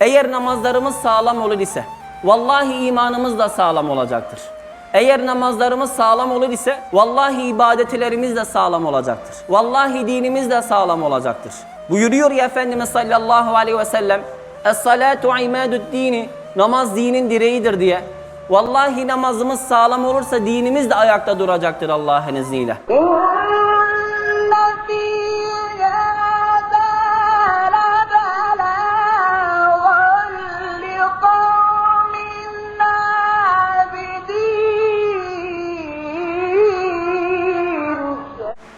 Eğer namazlarımız sağlam olur ise vallahi imanımız da sağlam olacaktır. Eğer namazlarımız sağlam olur ise vallahi ibadetlerimiz de sağlam olacaktır. Vallahi dinimiz de sağlam olacaktır. Buyuruyor ya Efendimiz sallallahu aleyhi ve sellem Es-salatu imadud dini Namaz dinin direğidir diye. Vallahi namazımız sağlam olursa dinimiz de ayakta duracaktır Allah'ın izniyle.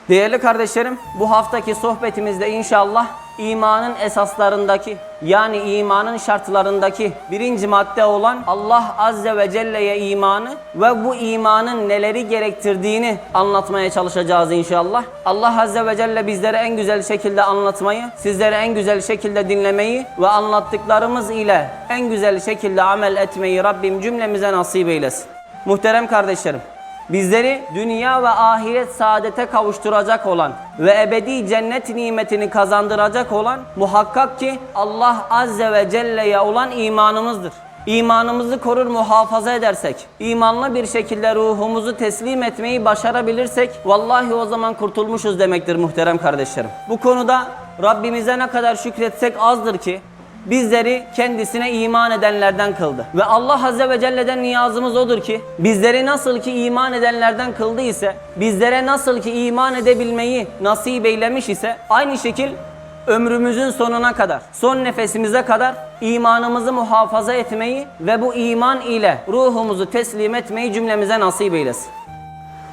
Değerli kardeşlerim, bu haftaki sohbetimizde inşallah imanın esaslarındaki yani imanın şartlarındaki birinci madde olan Allah Azze ve Celle'ye imanı ve bu imanın neleri gerektirdiğini anlatmaya çalışacağız inşallah. Allah Azze ve Celle bizlere en güzel şekilde anlatmayı, sizlere en güzel şekilde dinlemeyi ve anlattıklarımız ile en güzel şekilde amel etmeyi Rabbim cümlemize nasip eylesin. Muhterem kardeşlerim, Bizleri dünya ve ahiret saadete kavuşturacak olan ve ebedi cennet nimetini kazandıracak olan muhakkak ki Allah Azze ve Celle'ye olan imanımızdır. İmanımızı korur muhafaza edersek, imanlı bir şekilde ruhumuzu teslim etmeyi başarabilirsek vallahi o zaman kurtulmuşuz demektir muhterem kardeşlerim. Bu konuda Rabbimize ne kadar şükretsek azdır ki bizleri kendisine iman edenlerden kıldı. Ve Allah Azze ve Celle'den niyazımız odur ki bizleri nasıl ki iman edenlerden kıldı ise bizlere nasıl ki iman edebilmeyi nasip eylemiş ise aynı şekil ömrümüzün sonuna kadar, son nefesimize kadar imanımızı muhafaza etmeyi ve bu iman ile ruhumuzu teslim etmeyi cümlemize nasip eylesin.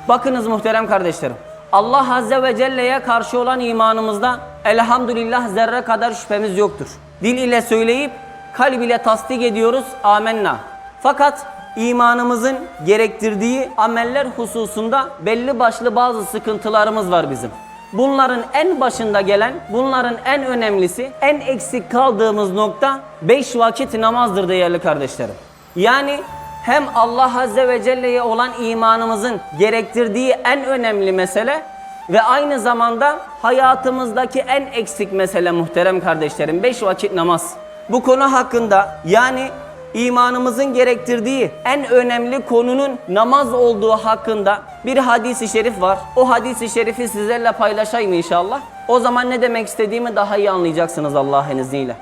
Bakınız muhterem kardeşlerim. Allah Azze ve Celle'ye karşı olan imanımızda elhamdülillah zerre kadar şüphemiz yoktur. Dil ile söyleyip kalb ile tasdik ediyoruz amenna. Fakat imanımızın gerektirdiği ameller hususunda belli başlı bazı sıkıntılarımız var bizim. Bunların en başında gelen, bunların en önemlisi, en eksik kaldığımız nokta beş vakit namazdır değerli kardeşlerim. Yani hem Allah Azze ve Celle'ye olan imanımızın gerektirdiği en önemli mesele ve aynı zamanda hayatımızdaki en eksik mesele muhterem kardeşlerim. Beş vakit namaz. Bu konu hakkında yani imanımızın gerektirdiği en önemli konunun namaz olduğu hakkında bir hadisi şerif var. O hadisi şerifi sizlerle paylaşayım inşallah. O zaman ne demek istediğimi daha iyi anlayacaksınız Allah'ın izniyle.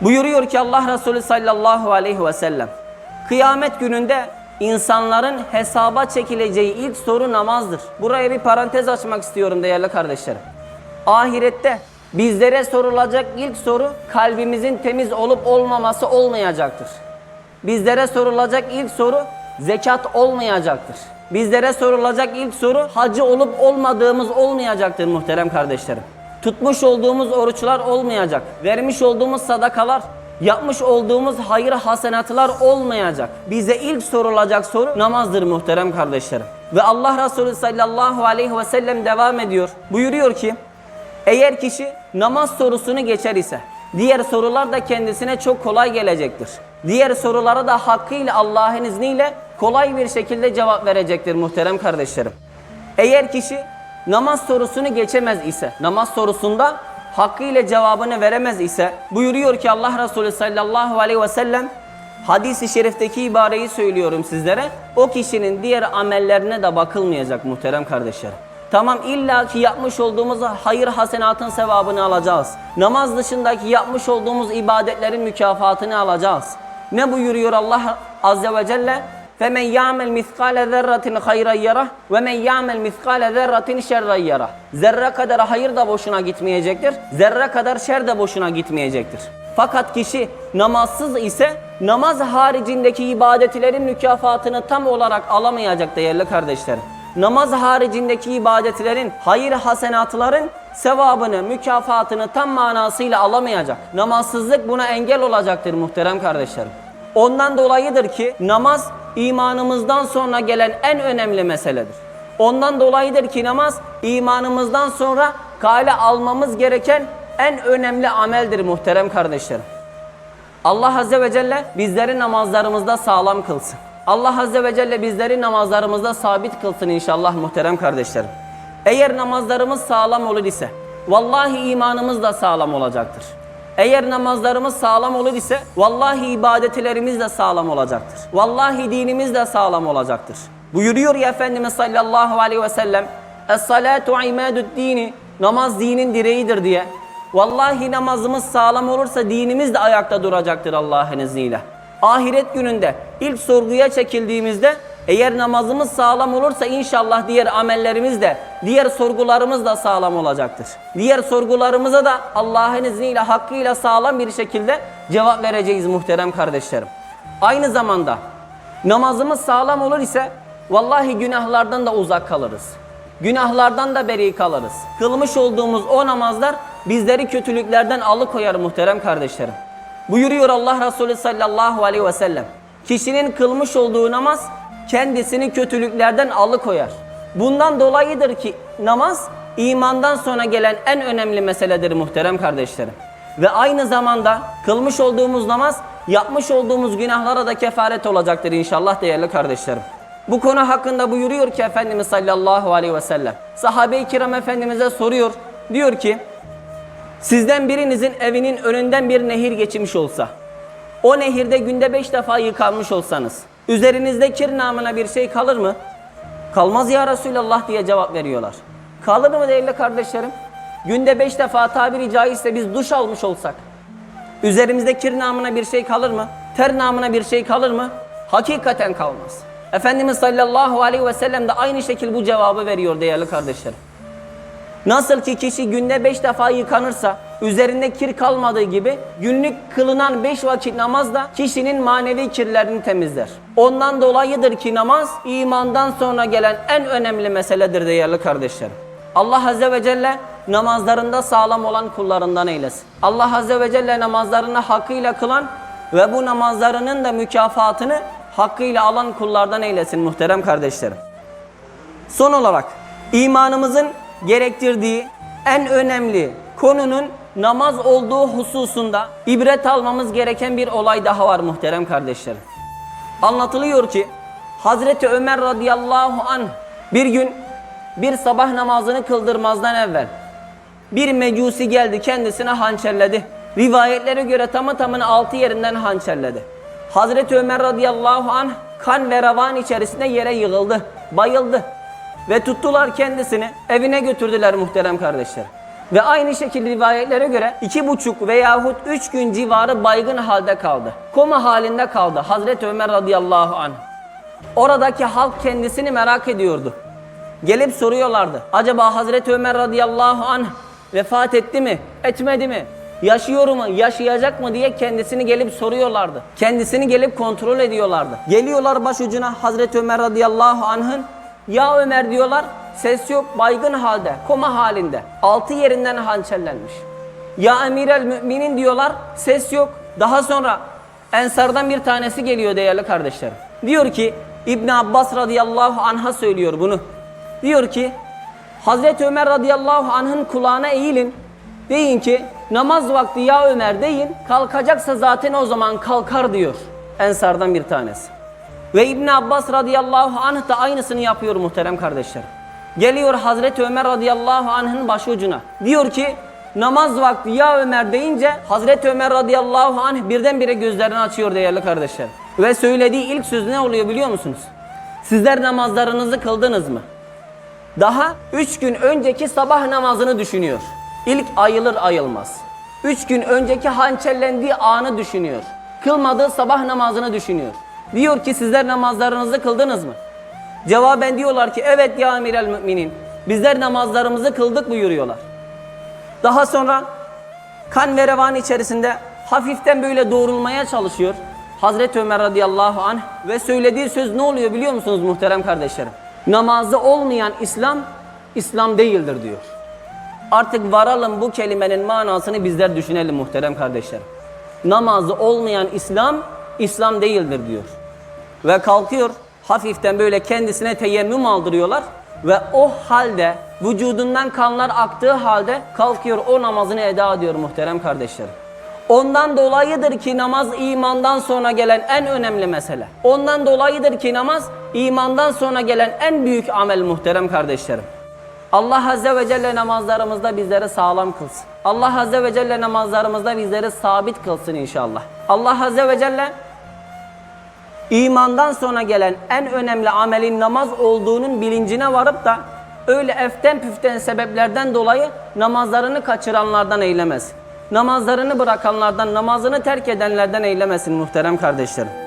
Buyuruyor ki Allah Resulü sallallahu aleyhi ve sellem. Kıyamet gününde insanların hesaba çekileceği ilk soru namazdır. Buraya bir parantez açmak istiyorum değerli kardeşlerim. Ahirette bizlere sorulacak ilk soru kalbimizin temiz olup olmaması olmayacaktır. Bizlere sorulacak ilk soru zekat olmayacaktır. Bizlere sorulacak ilk soru hacı olup olmadığımız olmayacaktır muhterem kardeşlerim. Tutmuş olduğumuz oruçlar olmayacak. Vermiş olduğumuz sadakalar, yapmış olduğumuz hayır hasenatlar olmayacak. Bize ilk sorulacak soru namazdır muhterem kardeşlerim. Ve Allah Resulü sallallahu aleyhi ve sellem devam ediyor. Buyuruyor ki eğer kişi namaz sorusunu geçer ise diğer sorular da kendisine çok kolay gelecektir. Diğer sorulara da hakkıyla Allah'ın izniyle kolay bir şekilde cevap verecektir muhterem kardeşlerim. Eğer kişi namaz sorusunu geçemez ise, namaz sorusunda hakkıyla cevabını veremez ise buyuruyor ki Allah Resulü sallallahu aleyhi ve sellem hadisi şerifteki ibareyi söylüyorum sizlere. O kişinin diğer amellerine de bakılmayacak muhterem kardeşlerim. Tamam illa ki yapmış olduğumuz hayır hasenatın sevabını alacağız. Namaz dışındaki yapmış olduğumuz ibadetlerin mükafatını alacağız. Ne buyuruyor Allah Azze ve Celle? فَمَنْ يَعْمَلْ مِثْقَالَ ذَرَّةٍ خَيْرًا يَرَهُ وَمَنْ يَعْمَلْ مِثْقَالَ ذَرَّةٍ شَرًّا يَرَهُ Zerre kadar hayır da boşuna gitmeyecektir. Zerre kadar şer de boşuna gitmeyecektir. Fakat kişi namazsız ise namaz haricindeki ibadetlerin mükafatını tam olarak alamayacak değerli kardeşlerim. Namaz haricindeki ibadetlerin, hayır hasenatların sevabını, mükafatını tam manasıyla alamayacak. Namazsızlık buna engel olacaktır muhterem kardeşlerim. Ondan dolayıdır ki namaz imanımızdan sonra gelen en önemli meseledir. Ondan dolayıdır ki namaz imanımızdan sonra kale almamız gereken en önemli ameldir muhterem kardeşlerim. Allah Azze ve Celle bizleri namazlarımızda sağlam kılsın. Allah Azze ve Celle bizleri namazlarımızda sabit kılsın inşallah muhterem kardeşlerim. Eğer namazlarımız sağlam olur ise vallahi imanımız da sağlam olacaktır. Eğer namazlarımız sağlam olur ise vallahi ibadetlerimiz de sağlam olacaktır. Vallahi dinimiz de sağlam olacaktır. Buyuruyor ya Efendimiz sallallahu aleyhi ve sellem Es-salatu imadud dini Namaz dinin direğidir diye. Vallahi namazımız sağlam olursa dinimiz de ayakta duracaktır Allah'ın izniyle. Ahiret gününde ilk sorguya çekildiğimizde eğer namazımız sağlam olursa inşallah diğer amellerimiz de, diğer sorgularımız da sağlam olacaktır. Diğer sorgularımıza da Allah'ın izniyle hakkıyla sağlam bir şekilde cevap vereceğiz muhterem kardeşlerim. Aynı zamanda namazımız sağlam olur ise vallahi günahlardan da uzak kalırız. Günahlardan da beri kalırız. Kılmış olduğumuz o namazlar bizleri kötülüklerden alıkoyar muhterem kardeşlerim. Buyuruyor Allah Resulü sallallahu aleyhi ve sellem. Kişinin kılmış olduğu namaz kendisini kötülüklerden alıkoyar. Bundan dolayıdır ki namaz imandan sonra gelen en önemli meseledir muhterem kardeşlerim. Ve aynı zamanda kılmış olduğumuz namaz yapmış olduğumuz günahlara da kefaret olacaktır inşallah değerli kardeşlerim. Bu konu hakkında buyuruyor ki Efendimiz sallallahu aleyhi ve sellem. Sahabe-i kiram Efendimiz'e soruyor. Diyor ki sizden birinizin evinin önünden bir nehir geçmiş olsa o nehirde günde beş defa yıkanmış olsanız üzerinizde kir namına bir şey kalır mı? Kalmaz ya Resulallah diye cevap veriyorlar. Kalır mı değerli kardeşlerim? Günde beş defa tabiri caizse biz duş almış olsak üzerimizde kir namına bir şey kalır mı? Ter namına bir şey kalır mı? Hakikaten kalmaz. Efendimiz sallallahu aleyhi ve sellem de aynı şekil bu cevabı veriyor değerli kardeşlerim. Nasıl ki kişi günde beş defa yıkanırsa üzerinde kir kalmadığı gibi günlük kılınan beş vakit namaz da kişinin manevi kirlerini temizler. Ondan dolayıdır ki namaz imandan sonra gelen en önemli meseledir değerli kardeşlerim. Allah Azze ve Celle namazlarında sağlam olan kullarından eylesin. Allah Azze ve Celle namazlarını hakkıyla kılan ve bu namazlarının da mükafatını hakkıyla alan kullardan eylesin muhterem kardeşlerim. Son olarak imanımızın gerektirdiği en önemli konunun namaz olduğu hususunda ibret almamız gereken bir olay daha var muhterem kardeşlerim. Anlatılıyor ki Hazreti Ömer radıyallahu anh bir gün bir sabah namazını kıldırmazdan evvel bir mecusi geldi kendisine hançerledi. Rivayetlere göre tamı tamına altı yerinden hançerledi. Hazreti Ömer radıyallahu anh kan ve revan içerisinde yere yığıldı, bayıldı. Ve tuttular kendisini evine götürdüler muhterem kardeşler. Ve aynı şekilde rivayetlere göre iki buçuk veyahut üç gün civarı baygın halde kaldı. Koma halinde kaldı Hazreti Ömer radıyallahu anh. Oradaki halk kendisini merak ediyordu. Gelip soruyorlardı. Acaba Hazreti Ömer radıyallahu anh vefat etti mi? Etmedi mi? Yaşıyor mu? Yaşayacak mı diye kendisini gelip soruyorlardı. Kendisini gelip kontrol ediyorlardı. Geliyorlar başucuna Hazreti Ömer radıyallahu anh'ın. Ya Ömer diyorlar. Ses yok baygın halde, koma halinde. Altı yerinden hançerlenmiş. Ya Emir el Müminin diyorlar. Ses yok. Daha sonra Ensardan bir tanesi geliyor değerli kardeşlerim. Diyor ki İbn Abbas radıyallahu anh'a söylüyor bunu. Diyor ki Hazreti Ömer radıyallahu anh'ın kulağına eğilin. Deyin ki namaz vakti ya Ömer deyin. Kalkacaksa zaten o zaman kalkar diyor. Ensardan bir tanesi. Ve İbn Abbas radıyallahu anh da aynısını yapıyor muhterem kardeşlerim. Geliyor Hazreti Ömer radıyallahu anh'ın başucuna. Diyor ki namaz vakti ya Ömer deyince Hazreti Ömer radıyallahu anh birdenbire gözlerini açıyor değerli kardeşler. Ve söylediği ilk söz ne oluyor biliyor musunuz? Sizler namazlarınızı kıldınız mı? Daha üç gün önceki sabah namazını düşünüyor. İlk ayılır ayılmaz. Üç gün önceki hançerlendiği anı düşünüyor. Kılmadığı sabah namazını düşünüyor. Diyor ki sizler namazlarınızı kıldınız mı? Cevaben diyorlar ki evet ya emir el müminin. Bizler namazlarımızı kıldık buyuruyorlar. Daha sonra kan ve revan içerisinde hafiften böyle doğrulmaya çalışıyor. Hazreti Ömer radıyallahu anh ve söylediği söz ne oluyor biliyor musunuz muhterem kardeşlerim? Namazı olmayan İslam, İslam değildir diyor. Artık varalım bu kelimenin manasını bizler düşünelim muhterem kardeşlerim. Namazı olmayan İslam, İslam değildir diyor. Ve kalkıyor hafiften böyle kendisine teyemmüm aldırıyorlar. Ve o halde vücudundan kanlar aktığı halde kalkıyor o namazını eda ediyor muhterem kardeşlerim. Ondan dolayıdır ki namaz imandan sonra gelen en önemli mesele. Ondan dolayıdır ki namaz imandan sonra gelen en büyük amel muhterem kardeşlerim. Allah Azze ve Celle namazlarımızda bizleri sağlam kılsın. Allah Azze ve Celle namazlarımızda bizleri sabit kılsın inşallah. Allah Azze ve Celle imandan sonra gelen en önemli amelin namaz olduğunun bilincine varıp da öyle eften püften sebeplerden dolayı namazlarını kaçıranlardan eylemesin. Namazlarını bırakanlardan, namazını terk edenlerden eylemesin muhterem kardeşlerim.